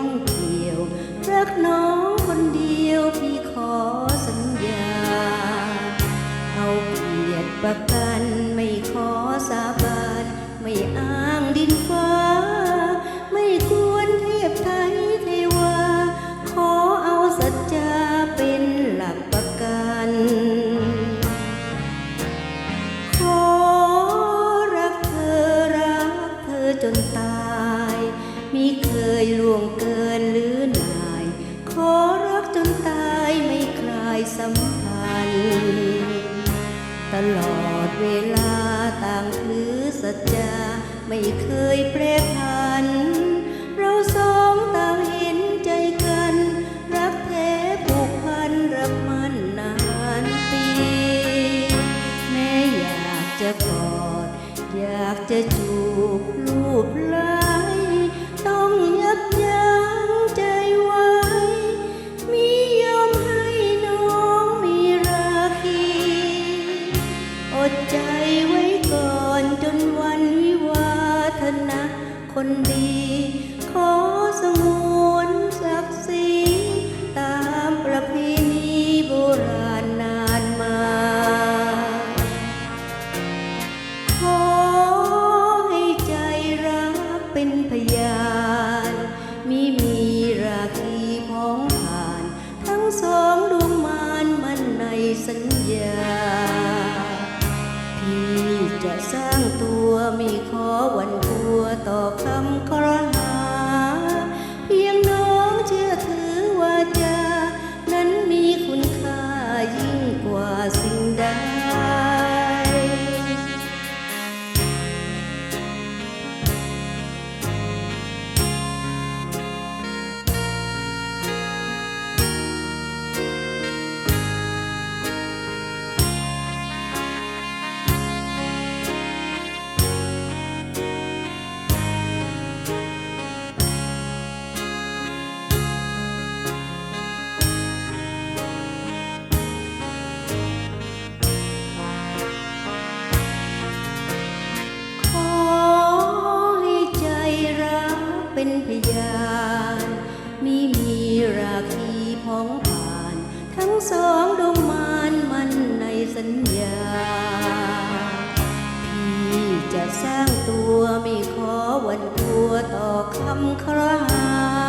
องเกี่ยวรักน้องคนเดียวที่ขอสัญญา เอาเกียรติประกันไม่ขอสาบานไม่อ้างดินฟ้า ไม่ควรเทียบไทยเทวา ขอเอาสัจจะเป็นหลักประกันขอรักเธอรักเธอจนตาย ล่วงเกินหรือนาย ขอรักจนตายไม่คลายสัมพันธ์ตลอดเวลาต่างถือสัจจาไม่เคยเปรผัน เราสองต่างเห็นใจกัน รักแท้ผูกพันรักมันนานปี แม่อยากจะกอด อยากจะจูบรูปล คนดี ขอสงวนศักดิ์ศรีตามประเพณีโบราณนานมา ขอให้ใจรักเป็นพยานมิมีราคีพ้องผ่าน ทั้งสองดวงมานมันในสัญญา จะสร้างตัวไม่ขอวันกลัวต่อคำครา ทั้งสองดวงมานมันในสัญญา พี่จะสร้างตัวไม่ขอวันตัวต่อคำครา